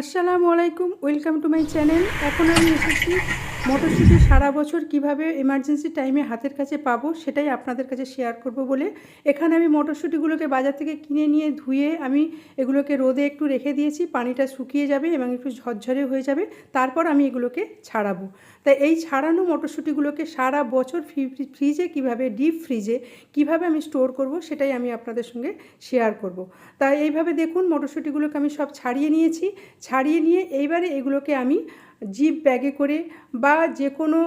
আসসালামু আলাইকুম welcome to my channel. এখন আমি এসেছি মটরশুঁটি সারা বছর কীভাবে এমার্জেন্সি টাইমে হাতের কাছে পাবো সেটাই আপনাদের কাছে শেয়ার করব বলে এখানে আমি মটরশুঁটিগুলোকে বাজার থেকে কিনে নিয়ে ধুয়ে আমি এগুলোকে রোদে একটু রেখে দিয়েছি, পানিটা শুকিয়ে যাবে এবং একটু ঝরঝরে হয়ে যাবে, তারপর আমি এগুলোকে ছাড়াবো। তাই এই ছাড়ানো মটরশুঁটিগুলোকে সারা বছর ফ্রিজে কীভাবে ডিপ ফ্রিজে কীভাবে আমি স্টোর করব সেটাই আমি আপনাদের সঙ্গে শেয়ার করব। তাই এইভাবে দেখুন মটরশুঁটিগুলোকে আমি সব ছাড়িয়ে নিয়েছি, ছাড়িয়ে নিয়ে এইবারে এগুলোকে আমি জিপ ব্যাগে করে বা যে কোনো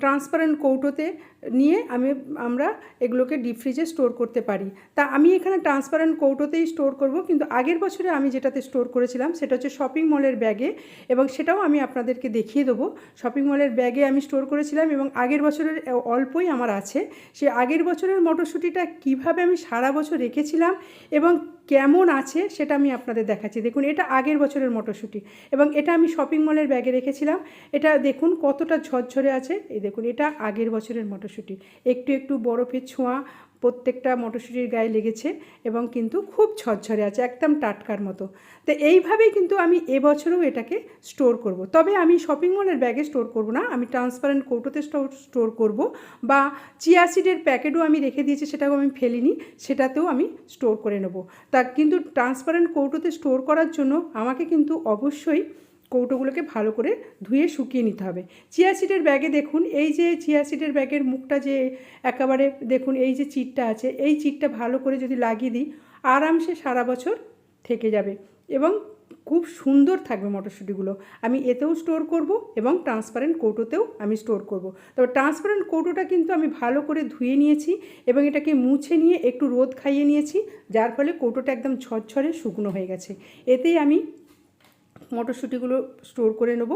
ট্রান্সপারেন্ট কৌটোতে নিয়ে আমি, আমরা এগুলোকে ডিপ ফ্রিজে স্টোর করতে পারি। তা আমি এখানে ট্রান্সপারেন্ট কৌটোতেই স্টোর করব, কিন্তু আগের বছরে আমি যেটাতে স্টোর করেছিলাম সেটা হচ্ছে শপিং মলের ব্যাগে এবং সেটাও আমি আপনাদেরকে দেখিয়ে দেবো। শপিং মলের ব্যাগে আমি স্টোর করেছিলাম, এবং আগের বছরের অল্পই আমার আছে। সে আগের বছরের মটরশুঁটিটা কীভাবে আমি সারা বছর রেখেছিলাম, এবং কেমন আছে সেটা আমি আপনাদের দেখাচ্ছি। দেখুন, এটা আগের বছরের মটরশুঁটি, এবং এটা আমি শপিং মলের ব্যাগে রেখেছিলাম। এটা দেখুন কতটা ঝরঝরে আছে। এই দেখুন, এটা আগের বছরের মটরশুঁটি। একটু একটু বরফের ছোঁয়া প্রত্যেকটা মটরশুঁটির গায়ে লেগেছে এবং কিন্তু খুব ঝরঝরে আছে, একদম টাটকার মতো। তো এইভাবেই কিন্তু আমি এবছরও এটাকে স্টোর করব। তবে আমি শপিং মলের ব্যাগে স্টোর করব না, আমি ট্রান্সপারেন্ট কৌটোতে স্টোর করব বা চিয়া সিডের প্যাকেটও আমি রেখে দিয়েছি, সেটাও আমি ফেলিনি, সেটাতেও আমি স্টোর করে নেব। তা কিন্তু ট্রান্সপারেন্ট কৌটোতে স্টোর করার জন্য আমাকে কিন্তু অবশ্যই কৌটোগুলোকে ভালো করে ধুয়ে শুকিয়ে নিতে হবে। চিয়া সিডের ব্যাগে দেখুন, এই যে চিয়া সিডের ব্যাগের মুখটা যে একেবারে দেখুন, এই যে চিটটা আছে, এই চিটটা ভালো করে যদি লাগিয়ে দিই, আরামসে সারা বছর থেকে যাবে এবং খুব সুন্দর থাকবে মটরশুঁটিগুলো। আমি এতেও স্টোর করব এবং ট্রান্সপারেন্ট কৌটোতেও আমি স্টোর করব। তবে ট্রান্সপারেন্ট কৌটোটা কিন্তু আমি ভালো করে ধুয়ে নিয়েছি এবং এটাকে মুছে নিয়ে একটু রোদ খাইয়ে নিয়েছি, যার ফলে কৌটোটা একদম ঝরঝরে শুকনো হয়ে গেছে। এতেই আমি মটরশুঁটিগুলো স্টোর করে নেব।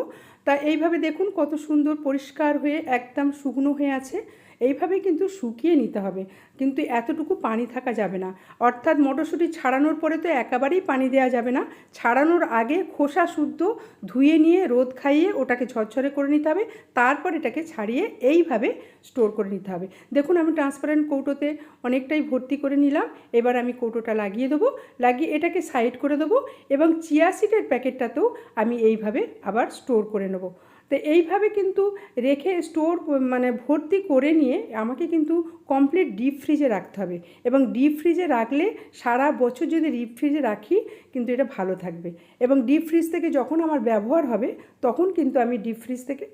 তা এইভাবে দেখুন কত সুন্দর পরিষ্কার হয়ে একদম শুকনো হয়ে আছে। এইভাবে কিন্তু শুকিয়ে নিতে হবে। কিন্তু এতটুকু পানি থাকা যাবে না। অর্থাৎ মটরশুঁটি ছাড়ানোর পরে তো একেবারেই পানি দেওয়া যাবে না। ছাড়ানোর আগে খোসা শুদ্ধ ধুয়ে নিয়ে রোদ খাইয়ে ওটাকে ঝরঝরে করে নিতে হবে। তারপর এটাকে ছাড়িয়ে এইভাবে স্টোর করে নিতে হবে। দেখুন, আমি ট্রান্সপারেন্ট কৌটোতে অনেকটাই ভর্তি করে নিলাম। এবার আমি কৌটোটা লাগিয়ে দেবো। লাগিয়ে এটাকে সাইড করে দেবো এবং চিয়া সিটের প্যাকেটটাতেও আমি এইভাবে আবার স্টোর করে নেব। তো এইভাবে কিন্তু রেখে স্টোর মানে ভর্তি করে নিয়ে আমাকে কিন্তু কমপ্লিট ডিপ ফ্রিজে রাখতে হবে। এবং ডিপ ফ্রিজে রাখলে সারা বছর যদি ডিপ ফ্রিজে রাখি, কিন্তু এটা ভালো থাকবে। এবং ডিপ ফ্রিজ থেকে যখন আমার ব্যবহার হবে, তখন কিন্তু আমি ডিপ ফ্রিজ থেকে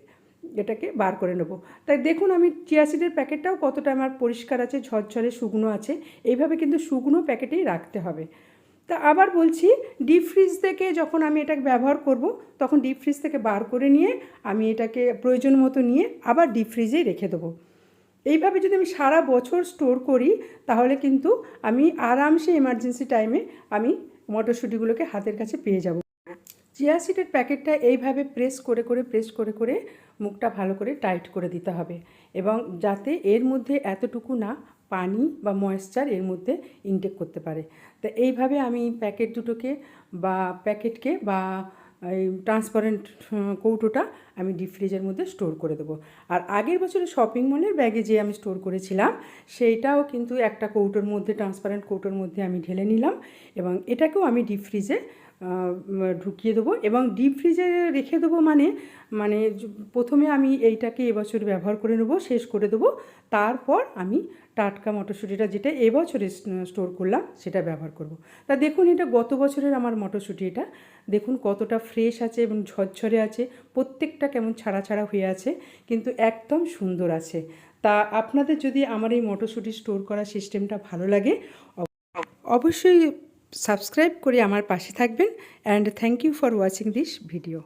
এটাকে বার করে নেব। তাই দেখুন আমি চিয়াসিডের প্যাকেটটাও কতটা আমার পরিষ্কার আছে, ঝরঝরে শুকনো আছে। এইভাবে কিন্তু শুকনো প্যাকেটেই রাখতে হবে। তা আবার বলছি ডিপ ফ্রিজ থেকে যখন আমি এটাকে ব্যবহার করব, তখন ডিপ ফ্রিজ থেকে বার করে নিয়ে আমি এটাকে প্রয়োজন মতো নিয়ে আবার ডিপ ফ্রিজেই রেখে দেবো। এইভাবে যদি আমি সারা বছর স্টোর করি, তাহলে কিন্তু আমি আরামসে এমার্জেন্সি টাইমে আমি মটরশুঁটিগুলোকে হাতের কাছে পেয়ে যাব। চিয়া সিডের প্যাকেটটা এইভাবে প্রেস করে করে প্রেস করে করে মুখটা ভালো করে টাইট করে দিতে হবে এবং যাতে এর মধ্যে এতটুকু না পানি বা ময়েশ্চার এর মধ্যে ইনটেক করতে পারে। তো এইভাবে আমি প্যাকেট দুটোকে বা প্যাকেটকে বা এই ট্রান্সপারেন্ট কৌটোটা আমি ডিপ ফ্রিজের মধ্যে স্টোর করে দেবো। আর আগের বছরে শপিং মলের ব্যাগে যে আমি স্টোর করেছিলাম, সেইটাও কিন্তু একটা কৌটোর মধ্যে ট্রান্সপারেন্ট কৌটোর মধ্যে আমি ঢেলে নিলাম এবং এটাকেও আমি ডিপ ফ্রিজে ঢুকিয়ে দেবো এবং ডিপ ফ্রিজে রেখে দেবো মানে মানে প্রথমে আমি এইটাকে এবছর ব্যবহার করে নেব, শেষ করে দেবো। তারপর আমি টাটকা মটরশুঁটিটা যেটা এবছরে স্টোর করলাম সেটা ব্যবহার করব। তা দেখুন এটা গত বছরের আমার মটরশুঁটি এটা। দেখুন কতটা ফ্রেশ আছে এবং ঝরঝরে আছে, প্রত্যেকটা কেমন ছাড়া ছাড়া হয়ে আছে, কিন্তু একদম সুন্দর আছে। তা আপনাদের যদি আমার এই মটরশুঁটি স্টোর করা সিস্টেমটা ভালো লাগে অবশ্যই সাবস্ক্রাইব করে আমার পাশে থাকবেন and thank you for watching this video